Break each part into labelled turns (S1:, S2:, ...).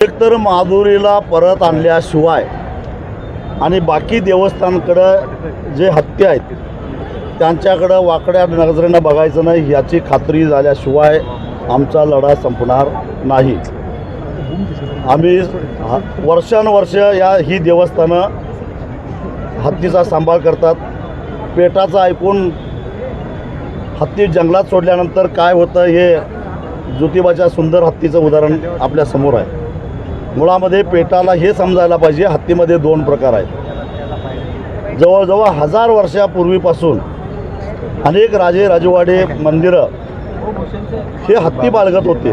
S1: एकतर माधुरीला परत आणल्याशिवाय आणि बाकी देवस्थानकडं जे हत्या आहेत त्यांच्याकडं वाकड्या नजरेनं बघायचं नाही याची खात्री झाल्याशिवाय आमचा लढा संपणार नाही. आम्ही वर्षानुवर्ष या ही देवस्थानं हत्तीचा सांभाळ करतात. पेटाचं ऐकून हत्ती जंगलात सोडल्यानंतर काय होतं हे ज्योतिबाच्या सुंदर हत्तीचं उदाहरण आपल्यासमोर आहे. मुळामध्ये पेटाला हे समजायला पाहिजे हत्तीमध्ये दोन प्रकार आहेत. जवळजवळ हजार वर्षापूर्वीपासून अनेक राजे राजवाडे मंदिरं हे हत्ती बाळगत होते.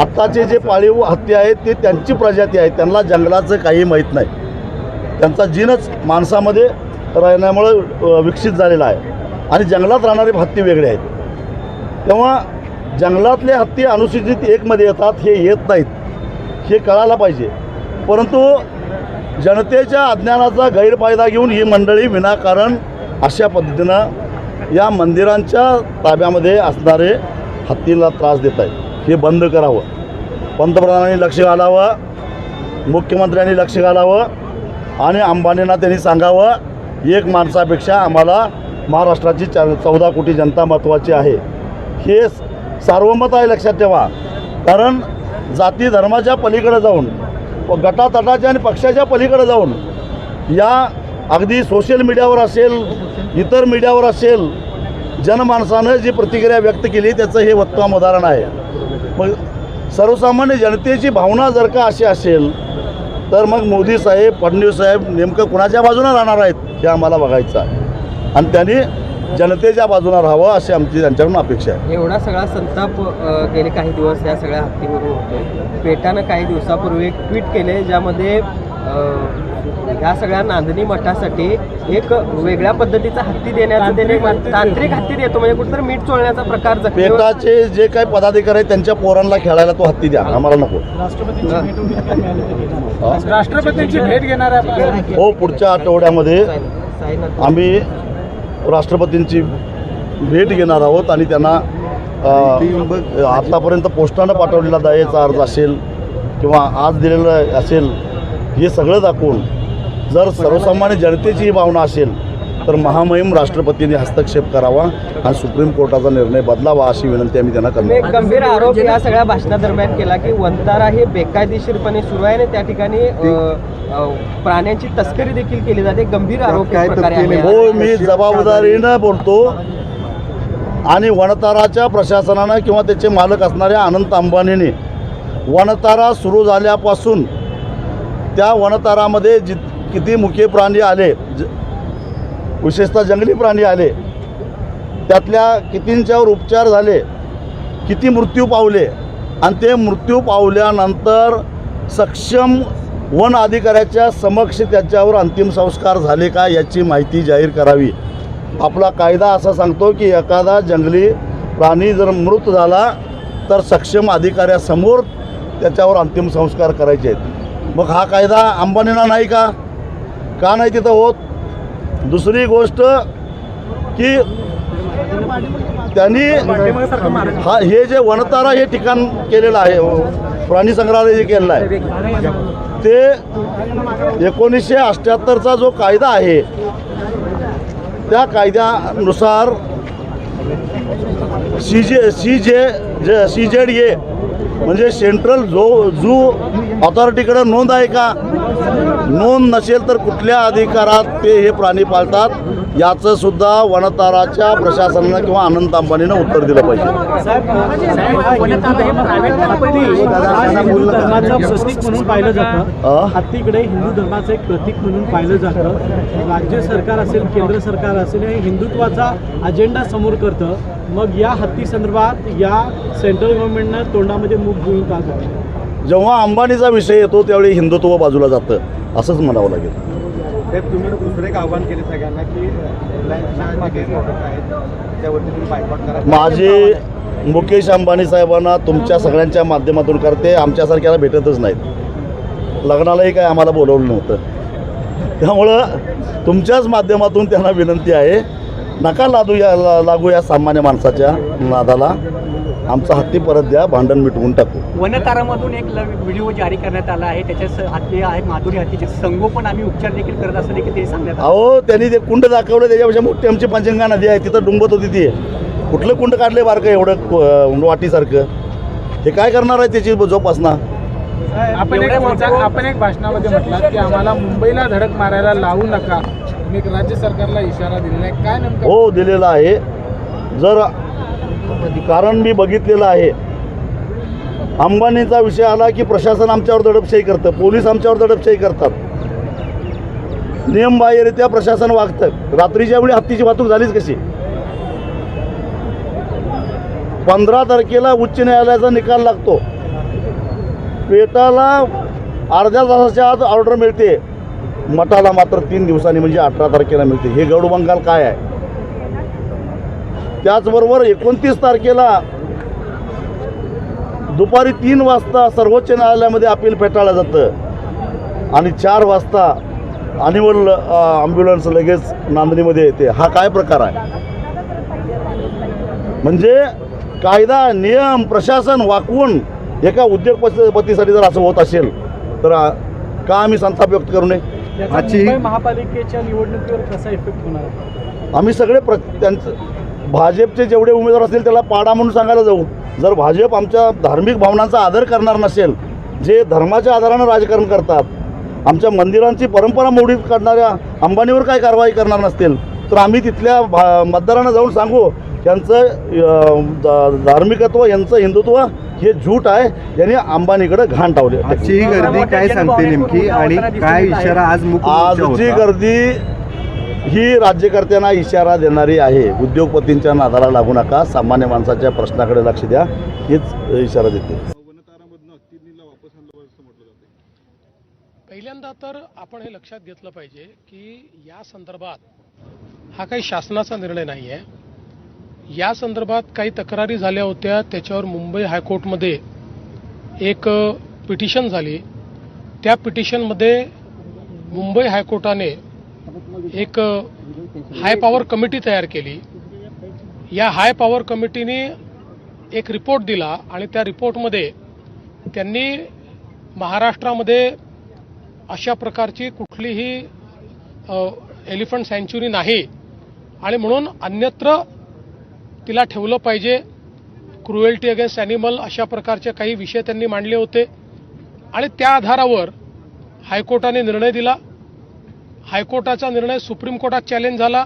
S1: आत्ताचे जे पाळीव हत्ती आहेत ते त्यांची प्रजाती आहे त्यांना जंगलाचं काही माहीत नाही. त्यांचा जीनच माणसामध्ये राहण्यामुळं विकसित झालेला आहे. आणि जंगलात राहणारे हत्ती वेगळे आहेत. तेव्हा जंगलातले हत्ती अनुसूचित एकमध्ये येतात हे येत नाहीत. हे कळायला पाहिजे. परंतु जनतेच्या अज्ञानाचा गैरफायदा घेऊन ही मंडळी विनाकारण अशा पद्धतीनं या मंदिरांच्या ताब्यामध्ये असणारे हत्तीला त्रास देत आहेत हे बंद करावं. पंतप्रधानांनी लक्ष घालावं मुख्यमंत्र्यांनी लक्ष घालावं आणि अंबानींना त्यांनी सांगावं एक माणसापेक्षा आम्हाला महाराष्ट्राची चा चौदा कोटी जनता महत्त्वाची आहे. हे सार्वमत आहे लक्षात ठेवा. कारण जाती धर्माच्या पलीकडे जाऊन व गटातटाच्या आणि पक्षाच्या पलीकडे जाऊन या अगदी सोशल मीडियावर असेल इतर मीडियावर असेल जनमानसानं जी प्रतिक्रिया व्यक्त केली त्याचं हे उत्तम उदाहरण आहे. मग सर्वसामान्य जनतेची भावना जर का अशी असेल तर मग मोदी साहेब फडणवीस साहेब नेमकं कुणाच्या बाजूनं राहणार आहेत हे आम्हाला बघायचं आहे. आणि त्यांनी जनतेच्या बाजूनं राहावं अशी आमची त्यांच्याकडून अपेक्षा आहे.
S2: एवढा सगळा संताप अ, गेले काही दिवस या सगळ्या हत्तीवरून होतो पेटानं काही दिवसापूर्वी एक ट्विट केले ज्यामध्ये अ, ह्या सगळ्या नांदणी मठासाठी एक वेगळ्या पद्धतीचा हत्ती देण्याचं त्याने तांत्रिक हत्ती देतो म्हणजे कुठेतरी मीठ चोळण्याचा प्रकार जखमीवर-
S1: पेटाचे जे काही पदाधिकारी आहेत त्यांच्या पोरांना खेळायला तो हत्ती द्या. आम्हाला नको?
S3: राष्ट्रपतींची भेट घेणार आहे.
S1: हो. पुढच्या आठवड्यामध्ये
S2: साईनाथ.
S1: आम्ही राष्ट्रपतींची भेट घेणार आहोत आणि त्यांना आत्तापर्यंत आतापर्यंत पोस्टानं पाठवलेला दयेचा अर्ज असेल किंवा आज दिलेलं असेल हे सगळं दाखवून जर सर्वसामान्य जनतेची ही भावना असेल तर महामहिम राष्ट्रपतींनी हस्तक्षेप करावा आणि सुप्रीम कोर्टाचा निर्णय बदलावा अशी विनंती आम्ही त्यांना करणार
S2: गंभीर आरोप या सगळ्या भाषणादरम्यान केला की वंतारा हे बेकायदेशीरपणे सुरू आहे आणि त्या ठिकाणी प्राण्यांची तस्करी देखील केली जाते. गंभीर आरोप.
S1: हो मी जबाबदारीनं बोलतो. आणि वनताराच्या प्रशासनानं किंवा त्याचे मालक असणाऱ्या अनंत अंबानीने वनतारा सुरू झाल्यापासून त्या वनतारामध्ये जि किती मुख्य प्राणी आले ज विशेषतः जंगली प्राणी आले त्यातल्या कितींच्यावर उपचार झाले किती मृत्यू पावले आणि ते मृत्यू पावल्यानंतर सक्षम वन अधिकाऱ्याच्या समक्ष त्याच्यावर अंतिम संस्कार झाले का याची माहिती जाहीर करावी. आपला कायदा असा सांगतो की एखादा जंगली प्राणी जर मृत झाला तर सक्षम अधिकाऱ्यासमोर त्याच्यावर अंतिम संस्कार करायचे आहेत. मग हा कायदा अंबानींना नाही का? का नाही तिथं होत? दुसरी गोष्ट की त्यांनी हा हे जे वनतारा हे ठिकाण केलेलं आहे हो. प्राणी संग्रहालय जे केलेलं आहे ते एकोणीसशे अठ्ठ्याहत्तरचा जो कायदा आहे त्या कायद्यानुसार सी जे सी जे जे सी जेड ए म्हणजे सेंट्रल झो झू ऑथॉरिटीकडे नोंद आहे का? नोंद नसेल तर कुठल्या अधिकारात ते हे प्राणी पाळतात याचं सुद्धा वनताराच्या प्रशासनानं किंवा अनंत अंबानीनं उत्तर दिलं पाहिजे?
S3: हत्तीकडे हिंदू धर्माचं एक प्रतीक म्हणून पाहिलं जातं. राज्य सरकार असेल केंद्र सरकार असेल हे हिंदुत्वाचा अजेंडा समोर करतं. मग या हत्ती संदर्भात या सेंट्रल गव्हर्नमेंटनं तोंडामध्ये मुख घेऊन का
S1: जेव्हा अंबानीचा विषय येतो त्यावेळी हिंदुत्व बाजूला जातं. असंच म्हणावं लागेल.
S4: तुम्ही दुसरं एक आव्हान केले सगळ्यांना की रिलायन्सच्या जे product आहेत त्यावरती तुम्ही बायकॉट करा.
S1: माझे मुकेश अंबानी साहेबांना तुमच्या सगळ्यांच्या माध्यमातून करते आमच्यासारख्याला भेटतच नाहीत. लग्नालाही काय आम्हाला बोलवलं नव्हतं. त्यामुळं तुमच्याच माध्यमातून त्यांना विनंती आहे नका लादू या लागू या सामान्य माणसाच्या नादाला. आमचा हत्ती परत द्या भांडण मिटवून टाकू.
S5: वनतारामधून एक व्हिडिओ जारी करण्यात आला आहे. त्याच्या हत्ती आहेत माधुरी हत्तीचे संगोपन आम्ही उपचार देखील करत असं देखील ते सांगण्यात
S1: अहो त्यांनी ते कुंड दाखवलं त्याच्यापेक्षा मोठी आमची पंचगंगा नदी आहे तिथं डुंबत होती ती. कुठलं कुंड काढले बारकं एवढं वाटीसारखं? हे काय करणार आहे त्याची जोपासना?
S6: आपण एक आपण एक भाषणामध्ये म्हटलात की आम्हाला मुंबईला धडक मारायला लावू नका. तुम्ही एक राज्य सरकारला इशारा दिलेला आहे. काय नेमकं?
S1: हो दिलेला आहे. जर कारण मी बघितलेलं आहे. अंबानीचा विषय आला की प्रशासन आमच्यावर दडपशाही करतं. पोलीस आमच्यावर दडपशाही करतात. नियमबाह्यरित्या प्रशासन वागतं. रात्रीच्या वेळी हत्तीची वाहतूक झालीच कशी? पंधरा तारखेला उच्च न्यायालयाचा निकाल लागतो. पेटाला अर्ध्या तासाच्या आत ऑर्डर मिळते. मठाला मात्र तीन दिवसांनी म्हणजे अठरा तारखेला मिळते. हे गौड बंगाल काय आहे? त्याचबरोबर एकोणतीस तारखेला दुपारी तीन वाजता सर्वोच्च न्यायालयामध्ये अपील फेटाळलं जातं. आणि चार वाजता अनिमल ॲम्ब्युलन्स लगेच नांदणीमध्ये येते. हा काय प्रकार आहे? म्हणजे कायदा नियम प्रशासन वाकवून एका उद्योगपतीसाठी जर असं होत असेल तर का आम्ही संताप व्यक्त करू नये? आजची-
S3: महापालिकेच्या निवडणुकीवर कसा इफेक्ट होणार?
S1: आम्ही सगळे प्र त्यांचं भाजपचे जेवढे उमेदवार असतील त्याला पाडा म्हणून सांगायला जाऊ. जर भाजप आमच्या धार्मिक भावनांचा आदर करणार नसेल जे धर्माच्या आधारानं राजकारण करतात आमच्या मंदिरांची परंपरा मोडीत काढणाऱ्या अंबानीवर काय कारवाई करणार नसतील तर आम्ही तिथल्या भा मतदारांना जाऊन सांगू यांचं धार्मिकत्व यांचं हिंदुत्व हे झूट आहे यांनी अंबानीकडे घाण टावले
S4: आजची गर्दी काय सांगते नेमकी आणि काय इशारा आज
S1: आजची गर्दी ही राज्यकर्त्यांना इशारा देणारी आहे. उद्योगपतींच्या नादाला लागू नका. सामान्य माणसाच्या प्रश्नाकडे लक्ष द्या. हेच इशारा देते.
S7: पहिल्यांदा तर आपण हे लक्षात घेतलं पाहिजे की या संदर्भात हा काही शासनाचा निर्णय नाही आहे या संदर्भात काही तक्रारी झाल्या होत्या. त्याच्यावर मुंबई हायकोर्टमध्ये एक पिटिशन झाली. त्या पिटिशनमध्ये मुंबई हायकोर्टाने एक हाय पॉवर कमिटी तयार केली. या हाय पॉवर कमिटीने एक रिपोर्ट दिला आणि त्या रिपोर्टमध्ये त्यांनी महाराष्ट्रामध्ये अशा प्रकारची कुठलीही एलिफंट सँच्युरी नाही. आणि म्हणून अन्यत्र तिला ठेवलं पाहिजे. क्रुएल्टी अगेन्स्ट ॲनिमल अशा प्रकारचे काही विषय त्यांनी मांडले होते. आणि त्या आधारावर हायकोर्टाने निर्णय दिला. हायकोर्टाचा निर्णय सुप्रीम कोर्टात चॅलेंज झाला.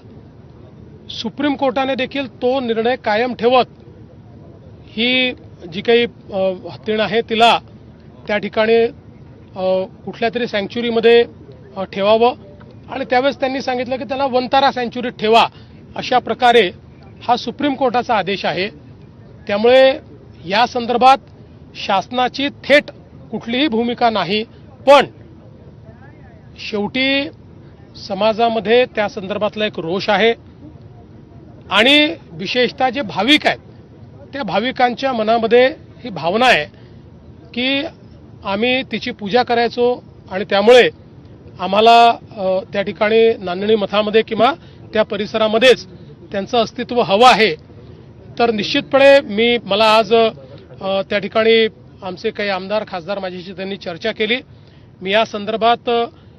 S7: सुप्रीम कोर्टाने देखील तो निर्णय कायम ठेवत. ही जी काही हत्तीण आहे तिला त्या ठिकाणी कुठल्या तरी सँच्युरीमध्ये ठेवावं. आणि त्यावेळेस त्यांनी सांगितलं की त्याला वंतारा सँच्युरीत ठेवा अशा प्रकारे हा सुप्रीम कोर्टाचा आदेश आहे. त्यामुळे या संदर्भात शासनाची थेट कुठलीही भूमिका नाही. पण शेवटी समाजामध्ये त्या संदर्भातला एक रोष आहे. आणि विशेषतः जे भाविक आहेत त्या भाविकांच्या मनामध्ये ही भावना आहे की आम्ही तिची पूजा करायचो आणि त्यामुळे आम्हाला त्या ठिकाणी नांदणी मठामध्ये किंवा त्या परिसरामध्येच त्यांचं अस्तित्व हवं आहे. तर निश्चितपणे मी मला आज त्या ठिकाणी आमचे काही आमदार खासदार माझ्याशी त्यांनी चर्चा केली. मी या संदर्भात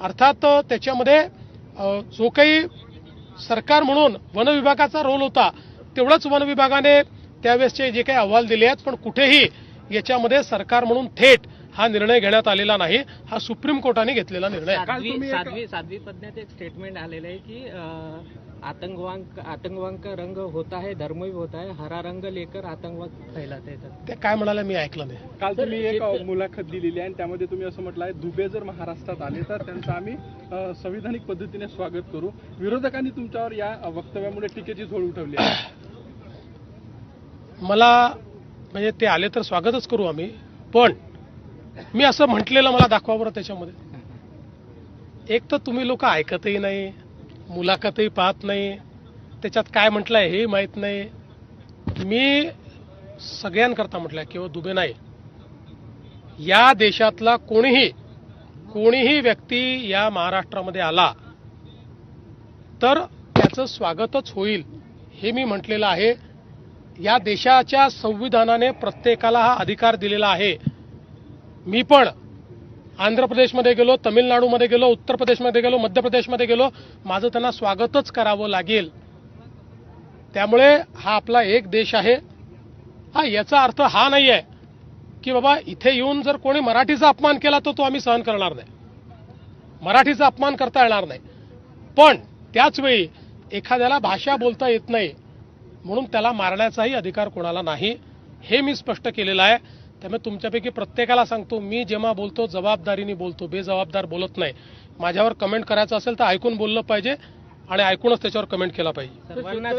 S7: अर्थात त्याच्यामध्ये जो काही सरकार म्हणून वन विभागाचा रोल होता तेवढंच वन विभागाने त्यावेळेसचे जे काही अहवाल दिले आहेत पण कुठेही याच्यामध्ये सरकार म्हणून थेट हा निर्णय घेण्यात आलेला नाही हा सुप्रीम कोर्टाने घेतलेला निर्णय आहे.
S5: साध्वी साध्वी एक स्टेटमेंट आलेलं आहे की अं, आतंकवाद आतंकवाद का रंग होता है धर्म भी होता है हरा रंग लेकर आतंकवाद फैलाते
S7: ते काय म्हणाले मी ऐकलं नाही.
S6: काल तुम्ही एक मुलाखत दिलेली आहे आणि त्यामध्ये तुम्ही असं म्हटलं आहे दुबे जर महाराष्ट्रात आले तर त्यांचं आम्ही संविधानिक पद्धतीने स्वागत करू. विरोधकांनी तुमच्यावर या वक्तव्यामुळे टीकेची झोड उठवली आहे.
S7: मला म्हणजे ते आले तर स्वागतच करू आम्ही पण मी असं म्हटलेलं मला दाखवा बरं त्याच्यामध्ये. एक तर तुम्ही लोक ऐकतही नाही मुलाखतही पाहत नाही त्याच्यात काय म्हटलं आहे हेही माहीत नाही. मी सगळ्यांकरता म्हटलं किंवा दुबे नाही. या देशातला कोणीही कोणीही व्यक्ती या महाराष्ट्रामध्ये आला तर त्याचं स्वागतच होईल हे मी म्हटलेलं आहे. या देशाच्या संविधानाने प्रत्येकाला हा अधिकार दिलेला आहे. मी पण आंध्र प्रदेशमध्ये गेलो तमिळनाडूमध्ये गेलो उत्तर प्रदेशमध्ये गेलो मध्य प्रदेशमध्ये गेलो. माझं त्यांना स्वागतच करावं लागेल. त्यामुळे हा आपला एक देश आहे. हा याचा अर्थ हा नाही आहे की बाबा इथे येऊन जर कोणी मराठीचा अपमान केला तर तो आम्ही सहन करणार नाही. मराठीचा अपमान करता येणार नाही. पण त्याचवेळी एखाद्याला भाषा बोलता येत नाही म्हणून त्याला मारण्याचाही अधिकार कोणाला नाही हे मी स्पष्ट केलेलं आहे. त्यामुळे तुमच्यापैकी प्रत्येकाला सांगतो मी जेव्हा बोलतो जबाबदारीने बोलतो बेजबाबदार बोलत नाही. माझ्यावर कमेंट करायचं असेल तर ऐकून बोललं पाहिजे आणि ऐकूनच त्याच्यावर कमेंट केला पाहिजे.